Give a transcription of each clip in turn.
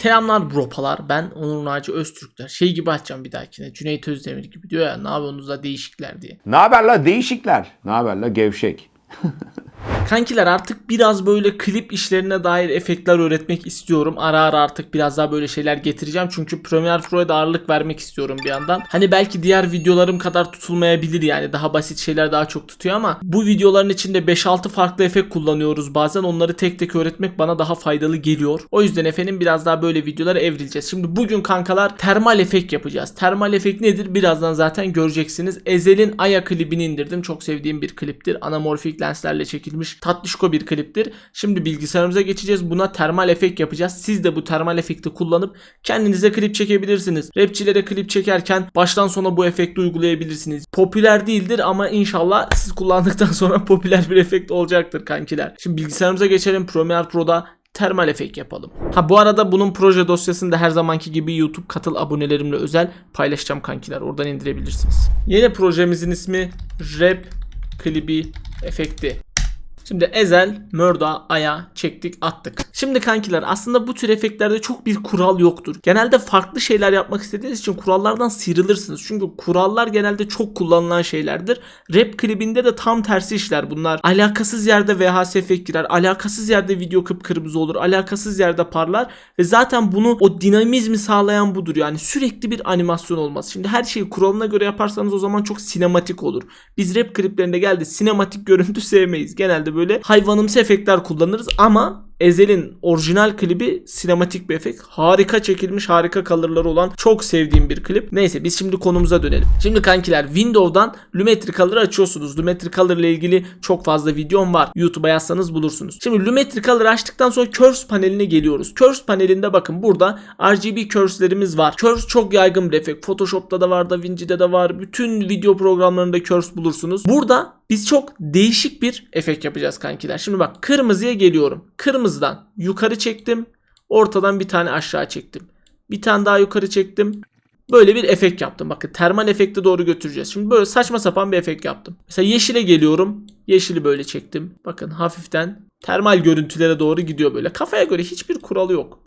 Selamlar bropalar. Ben Onur Naci Öztürkler. Şey gibi açacağım bir dahakine. Cüneyt Özdemir gibi diyor ya ne yapıyorsunuz da değişikler diye. Ne haber la değişikler? Ne haber la gevşek? Kankiler artık biraz böyle klip işlerine dair efektler öğretmek istiyorum. Ara ara artık biraz daha böyle şeyler getireceğim. Çünkü Premiere Pro'ya da ağırlık vermek istiyorum bir yandan. Hani belki diğer videolarım kadar tutulmayabilir yani. Daha basit şeyler daha çok tutuyor ama bu videoların içinde 5-6 farklı efekt kullanıyoruz. Bazen onları tek tek öğretmek bana daha faydalı geliyor. O yüzden efendim biraz daha böyle videolara evrileceğiz. Şimdi bugün kankalar termal efekt yapacağız. Termal efekt nedir? Birazdan zaten göreceksiniz. Ezel'in Aya klibini indirdim. Çok sevdiğim bir kliptir. Anamorfik lenslerle çekilmiş tatlışko bir kliptir. Şimdi bilgisayarımıza geçeceğiz. Buna termal efekt yapacağız. Siz de bu termal efekti kullanıp kendinize klip çekebilirsiniz. Rapçilere klip çekerken baştan sona bu efekti uygulayabilirsiniz. Popüler değildir ama inşallah siz kullandıktan sonra popüler bir efekt olacaktır kankiler. Şimdi bilgisayarımıza geçelim. Premiere Pro'da termal efekt yapalım. Ha bu arada bunun proje dosyasını da her zamanki gibi YouTube katıl abonelerimle özel paylaşacağım kankiler. Oradan indirebilirsiniz. Yeni projemizin ismi Rap Klibi Efekti. Şimdi Ezel, Murda, Aya çektik attık. Şimdi kankiler aslında bu tür efektlerde çok bir kural yoktur. Genelde farklı şeyler yapmak istediğiniz için kurallardan sıyrılırsınız. Çünkü kurallar genelde çok kullanılan şeylerdir. Rap klibinde de tam tersi işler bunlar. Alakasız yerde VHS efekt girer. Alakasız yerde video kıpkırmızı olur. Alakasız yerde parlar. Ve zaten bunu o dinamizmi sağlayan budur. Yani sürekli bir animasyon olması. Şimdi her şeyi kuralına göre yaparsanız o zaman çok sinematik olur. Biz rap kliplerinde geldi sinematik görüntü sevmeyiz. Genelde böyle hayvanımsı efektler kullanırız ama Ezel'in orijinal klibi sinematik bir efekt. Harika çekilmiş, harika colorları olan çok sevdiğim bir klip. Neyse biz şimdi konumuza dönelim. Şimdi kankiler Windows'dan Lumetri Color'ı açıyorsunuz. Lumetri Color ile ilgili çok fazla videom var. YouTube'a yazsanız bulursunuz. Şimdi Lumetri Color'ı açtıktan sonra Curves paneline geliyoruz. Curves panelinde bakın burada RGB curves'lerimiz var. Curves çok yaygın bir efekt. Photoshop'ta da var, DaVinci'de de var. Bütün video programlarında curves bulursunuz. Burada biz çok değişik bir efekt yapacağız kankiler. Şimdi bak kırmızıya geliyorum. Kırmızıdan yukarı çektim. Ortadan bir tane aşağı çektim. Bir tane daha yukarı çektim. Böyle bir efekt yaptım. Bakın termal efekte doğru götüreceğiz. Şimdi böyle saçma sapan bir efekt yaptım. Mesela yeşile geliyorum. Yeşili böyle çektim. Bakın hafiften termal görüntülere doğru gidiyor böyle. Kafaya göre hiçbir kuralı yok.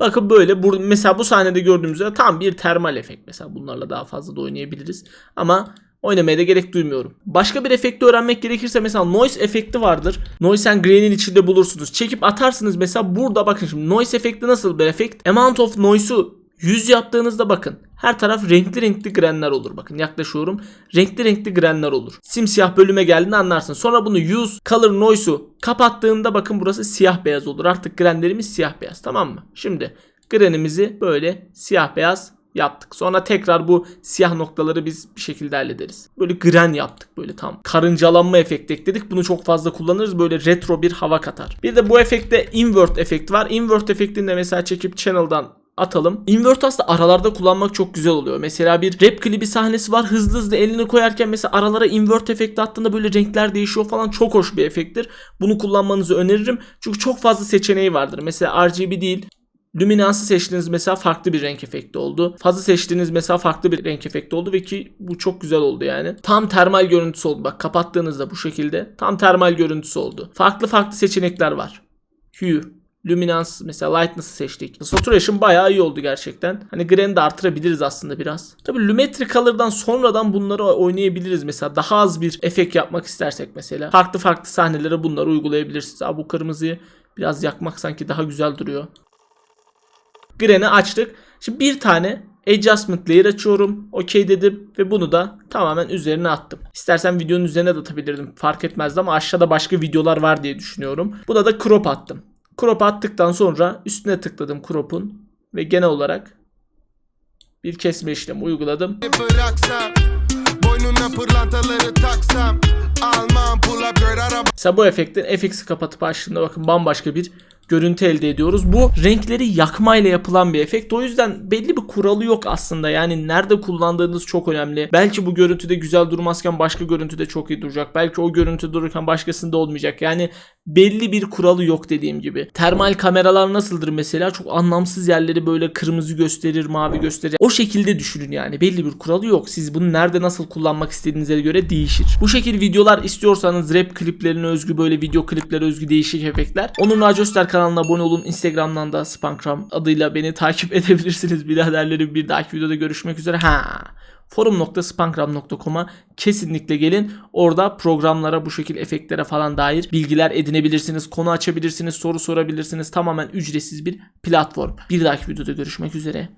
Bakın böyle bu, mesela bu sahnede gördüğümüz üzere tam bir termal efekt. Mesela bunlarla daha fazla da oynayabiliriz. Ama oynamaya da gerek duymuyorum. Başka bir efekti öğrenmek gerekirse mesela noise efekti vardır. Noise and grain'in içinde bulursunuz. Çekip atarsınız mesela burada bakın şimdi noise efekti nasıl bir efekt? Amount of noise'u 100 yaptığınızda bakın her taraf renkli renkli grenler olur. Bakın yaklaşıyorum. Renkli renkli grenler olur. Simsiyah bölüme geldiğinde anlarsın. Sonra bunu use color noise'u kapattığında bakın burası siyah beyaz olur. Artık grenlerimiz siyah beyaz tamam mı? Şimdi grenimizi böyle siyah beyaz yaptık. Sonra tekrar bu siyah noktaları biz bir şekilde hallederiz. Böyle gren yaptık böyle tam. Karıncalanma efekti ekledik. Bunu çok fazla kullanırız. Böyle retro bir hava katar. Bir de bu efekte invert efekti var. Invert efektini de mesela çekip channel'dan atalım. Invert aslında aralarda kullanmak çok güzel oluyor. Mesela bir rap klibi sahnesi var. Hızlı hızlı elini koyarken mesela aralara invert efekti attığında böyle renkler değişiyor falan. Çok hoş bir efekttir. Bunu kullanmanızı öneririm. Çünkü çok fazla seçeneği vardır. Mesela RGB değil Luminance'ı seçtiğiniz mesela farklı bir renk efekti oldu. Fazla seçtiğiniz mesela farklı bir renk efekti oldu ve ki bu çok güzel oldu yani. Tam termal görüntüsü oldu. Bak kapattığınızda bu şekilde tam termal görüntüsü oldu. Farklı farklı seçenekler var. Hue, Luminance mesela Lightness'ı seçtik. Saturation bayağı iyi oldu gerçekten. Hani Grain'i de artırabiliriz aslında biraz. Tabi Lumetri Color'dan sonradan bunları oynayabiliriz mesela. Daha az bir efekt yapmak istersek mesela. Farklı farklı sahnelere bunları uygulayabilirsiniz. Abi bu kırmızıyı biraz yakmak sanki daha güzel duruyor. Gren'i açtık. Şimdi bir tane adjustment layer açıyorum. OK dedim ve bunu da tamamen üzerine attım. İstersen videonun üzerine de atabilirdim. Fark etmezdi ama aşağıda başka videolar var diye düşünüyorum. Buna da crop attım. Crop attıktan sonra üstüne tıkladım crop'un ve genel olarak bir kesme işlemi uyguladım. bıraksam Boynuna pırlantaları taksam Mesela bu efektin FX'i kapatıp açtığımda bakın bambaşka bir görüntü elde ediyoruz. Bu renkleri yakmayla yapılan bir efekt. O yüzden belli bir kuralı yok aslında. Yani nerede kullandığınız çok önemli. Belki bu görüntüde güzel durmazken başka görüntüde çok iyi duracak. Belki o görüntü dururken başkasında olmayacak. Yani belli bir kuralı yok dediğim gibi. Termal kameralar nasıldır mesela? Çok anlamsız yerleri böyle kırmızı gösterir, mavi gösterir. O şekilde düşünün yani. Belli bir kuralı yok. Siz bunu nerede nasıl kullanmak istediğinize göre değişir. Bu şekil videolar istiyorsanız rap kliplerine özgü böyle video kliplere özgü değişik efektler. Onur Naci Özter kanalına kanalına abone olun. Instagram'dan da Spankram adıyla beni takip edebilirsiniz biraderlerim. Bir dahaki videoda görüşmek üzere. Ha forum.spankram.com'a kesinlikle gelin. Orada programlara bu şekil efektlere falan dair bilgiler edinebilirsiniz. Konu açabilirsiniz, soru sorabilirsiniz. Tamamen ücretsiz bir platform. Bir dahaki videoda görüşmek üzere.